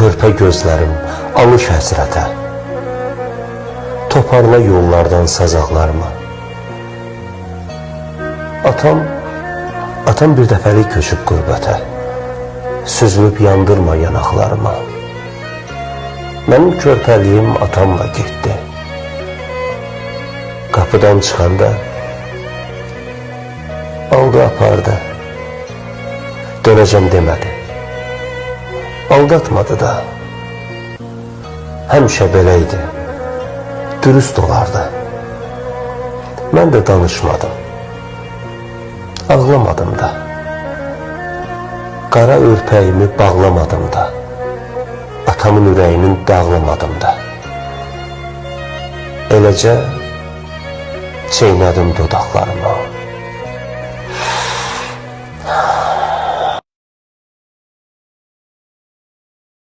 körpə gözlərim alış həsrətə. Toparla yollardan sazaqlarımı. Atam, atam bir dəfəlik köçüb qürbətə. Süzülüb yandırma yanaqlarıma. Mənim körpəliyim atamla getdi. Qapıdan çıxanda aldı apardı. Dönəcəm demədi. Aldatmadı da. Həmişə belə idi. Dürüst olardı. Mən də danışmadım. Ağlamadım da. Qara örpəyimi bağlamadım da. Atamın ürəyini dağlamadım da. Eləcə çeynədim dodaqlarımı.